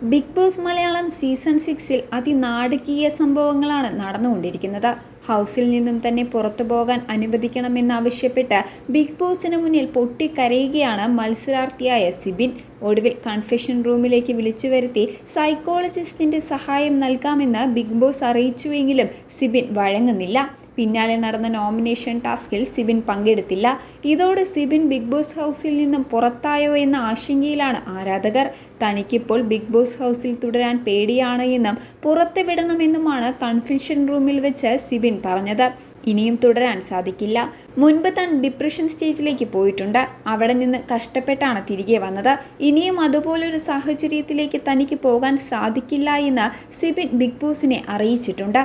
Big boss Malayalam season സിക്സിൽ അതിനാടകീയ സംഭവങ്ങളാണ് നടന്നുകൊണ്ടിരിക്കുന്നത്. ഹൗസിൽ നിന്നും തന്നെ പുറത്തു പോകാൻ അനുവദിക്കണമെന്നാവശ്യപ്പെട്ട് ബിഗ് ബോസിന് മുന്നിൽ പൊട്ടിക്കരയുകയാണ് മത്സരാർത്ഥിയായ സിബിൻ. ഒടുവിൽ കൺഫെഷൻ റൂമിലേക്ക് വിളിച്ചു വരുത്തി സൈക്കോളജിസ്റ്റിന്റെ സഹായം നൽകാമെന്ന് ബിഗ് ബോസ് അറിയിച്ചുവെങ്കിലും സിബിൻ വഴങ്ങുന്നില്ല. പിന്നാലെ നടന്ന നോമിനേഷൻ ടാസ്കിൽ സിബിൻ പങ്കെടുത്തില്ല. ഇതോടെ സിബിൻ ബിഗ് ബോസ് ഹൗസിൽ നിന്നും പുറത്തായോ എന്ന ആശങ്കയിലാണ് ആരാധകർ. തനിക്കിപ്പോൾ ബിഗ് ബോസ് ഹൗസിൽ തുടരാൻ പേടിയാണ് എന്നും പുറത്ത് വിടണമെന്നുമാണ് കൺഫെഷൻ റൂമിൽ വെച്ച് സിബിൻ പറഞ്ഞത് ഇനിയും തുടരാൻ സാധിക്കില്ല. മുൻപ് താൻ ഡിപ്രഷൻ സ്റ്റേജിലേക്ക് പോയിട്ടുണ്ട്. അവിടെ നിന്ന് കഷ്ടപ്പെട്ടാണ് തിരികെ വന്നത്. ഇനിയും അതുപോലൊരു സാഹചര്യത്തിലേക്ക് തനിക്ക് പോകാൻ സാധിക്കില്ല എന്ന് സിബിൻ ബിഗ് ബോസിനെ അറിയിച്ചിട്ടുണ്ട്.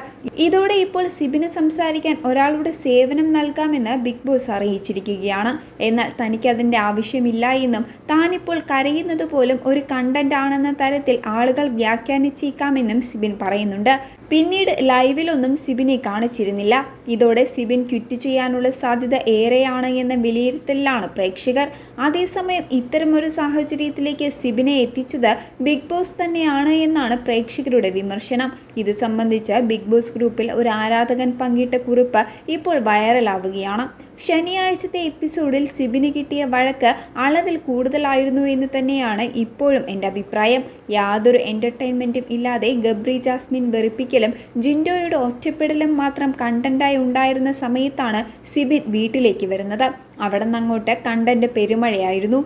ഇതോടെ ഇപ്പോൾ സിബിന് സംസാരിക്കാൻ ഒരാളുടെ സേവനം നൽകാമെന്ന് ബിഗ് ബോസ് അറിയിച്ചിരിക്കുകയാണ്. എന്നാൽ തനിക്ക് അതിന്റെ ആവശ്യമില്ല എന്നും താനിപ്പോൾ കരയുന്നത് പോലും ഒരു കണ്ടന്റ് ആണെന്ന തരത്തിൽ ആളുകൾ വ്യാഖ്യാനിച്ചേക്കാമെന്നും സിബിൻ പറയുന്നുണ്ട്. പിന്നീട് ലൈവിലൊന്നും സിബിനെ കാണിച്ചിരുന്നില്ല. ഇതോടെ സിബിൻ ക്വിറ്റ് ചെയ്യാനുള്ള സാധ്യത ഏറെയാണ് എന്ന വിലയിരുത്തലിലാണ് പ്രേക്ഷകർ. അതേസമയം ഇത്തരമൊരു സാഹചര്യത്തിലേക്ക് സിബിനെ എത്തിച്ചത് ബിഗ് ബോസ് തന്നെയാണ് എന്നാണ് പ്രേക്ഷകരുടെ വിമർശനം. ഇത് സംബന്ധിച്ച് ബിഗ് ബോസ് ഗ്രൂപ്പിൽ ഒരു ആരാധകൻ പങ്കിട്ട കുറിപ്പ് ഇപ്പോൾ വൈറലാവുകയാണ്. ശനിയാഴ്ചത്തെ എപ്പിസോഡിൽ സിബിന് കിട്ടിയ വഴക്ക് അളവിൽ കൂടുതലായിരുന്നു എന്ന് തന്നെയാണ് ഇപ്പോഴും എന്റെ അഭിപ്രായം. യാതൊരു എന്റർടൈൻമെന്റും ഇല്ലാതെ ഗബ്രി ജാസ്മിൻ വെറുപ്പിക്കലും ജിൻഡോയുടെ ഒറ്റപ്പെടലും മാത്രം കണ്ടന്റായി ഉണ്ടായിരുന്ന സമയത്താണ് സിബിൻ വീട്ടിലേക്ക് വരുന്നത്. അവിടെ നിന്നങ്ങോട്ട് കണ്ടന്റ് പെരുമഴയായിരുന്നു.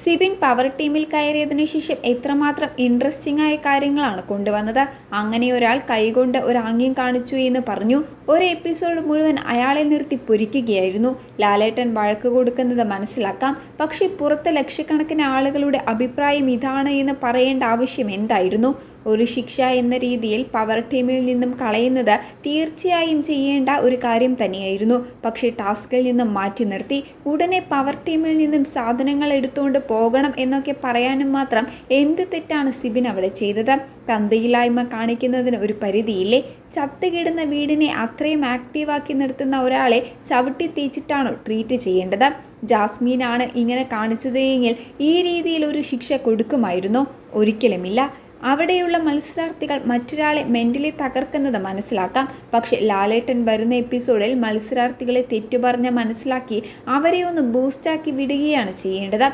സിബിൻ പവർ ടീമിൽ കയറിയതിനു ശേഷം എത്രമാത്രം ഇൻട്രസ്റ്റിംഗ് ആയ കാര്യങ്ങളാണ് കൊണ്ടുവന്നത്? അങ്ങനെ ഒരാൾ കൈകൊണ്ട് ഒരു ആംഗ്യം കാണിച്ചു എന്ന് പറഞ്ഞു ഒരു എപ്പിസോഡ് മുഴുവൻ അയാളെ നിർത്തി പൊരിക്കുകയായിരുന്നു. ലാലേട്ടൻ വഴക്ക് കൊടുക്കുന്നത് മനസ്സിലാക്കാം. പക്ഷേ പുറത്ത് ലക്ഷക്കണക്കിന് ആളുകളുടെ അഭിപ്രായം ഇതാണ് എന്ന് പറയേണ്ട ആവശ്യം എന്തായിരുന്നു? ഒരു ശിക്ഷ എന്ന രീതിയിൽ പവർ ടീമിൽ നിന്നും കളയുന്നത് തീർച്ചയായും ചെയ്യേണ്ട ഒരു കാര്യം തന്നെയായിരുന്നു. പക്ഷേ ടാസ്കിൽ നിന്നും മാറ്റി നിർത്തി ഉടനെ പവർ ടീമിൽ നിന്നും സാധനങ്ങൾ എടുത്തുകൊണ്ട് പോകണം എന്നൊക്കെ പറയാനും മാത്രം എന്ത് തെറ്റാണ് സിബിൻ അവിടെ ചെയ്തത്? തന്തയില്ലായ്മ കാണിക്കുന്നതിന് ഒരു പരിധിയില്ലേ? ചത്തുകിടുന്ന വീടിനെ അത്രയും ആക്റ്റീവാക്കി നിർത്തുന്ന ഒരാളെ ചവിട്ടി തേച്ചിട്ടാണോ ട്രീറ്റ് ചെയ്യേണ്ടത്? ജാസ്മീനാണ് ഇങ്ങനെ കാണിച്ചതെങ്കിൽ ഈ രീതിയിൽ ഒരു ശിക്ഷ കൊടുക്കുമായിരുന്നോ? ഒരിക്കലുമില്ല. അവിടെയുള്ള മത്സരാർത്ഥികൾ മറ്റൊരാളെ മെന്റലി തകർക്കുന്നത് മനസ്സിലാക്കാം. പക്ഷെ ലാലേട്ടൻ വരുന്ന എപ്പിസോഡിൽ മത്സരാർത്ഥികളെ തെറ്റുപറഞ്ഞ് മനസ്സിലാക്കി അവരെ ഒന്ന് ബൂസ്റ്റാക്കി വിടുകയാണ് ചെയ്യേണ്ടത്.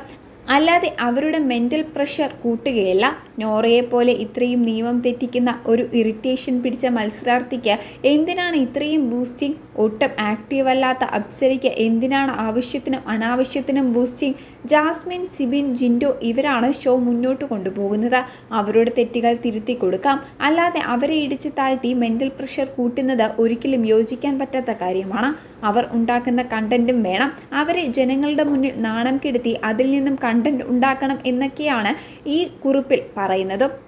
അല്ലാതെ അവരുടെ മെന്റൽ പ്രഷർ കൂട്ടുകയല്ല. നോറയെ പോലെ ഇത്രയും നിയമം തെറ്റിക്കുന്ന ഒരു ഇറിറ്റേഷൻ പിടിച്ച മത്സരാർത്ഥിക്ക് എന്തിനാണ് ഇത്രയും ബൂസ്റ്റിംഗ് ഒട്ടും ആക്റ്റീവ് അല്ലാത്ത അപ്സരയ്ക്ക് എന്തിനാണ് ആവശ്യത്തിനും അനാവശ്യത്തിനും ബൂസ്റ്റിംഗ് ജാസ്മിൻ സിബിൻ ജിൻഡോ ഇവരാണ് ഷോ മുന്നോട്ട് കൊണ്ടുപോകുന്നത്. അവരുടെ തെറ്റുകൾ തിരുത്തി കൊടുക്കാം. അല്ലാതെ അവരെ ഇടിച്ച് താഴ്ത്തി മെന്റൽ പ്രഷർ കൂട്ടുന്നത് ഒരിക്കലും യോജിക്കാൻ പറ്റാത്ത കാര്യമാണ്. അവർ ഉണ്ടാക്കുന്ന കണ്ടന്റും വേണം. അവരെ ജനങ്ങളുടെ മുന്നിൽ നാണം കെടുത്തി അതിൽ നിന്നും കണ്ടന്റ് ഉണ്ടാക്കണം എന്നൊക്കെയാണ് ഈ കുറിപ്പിൽ പറയുന്നത്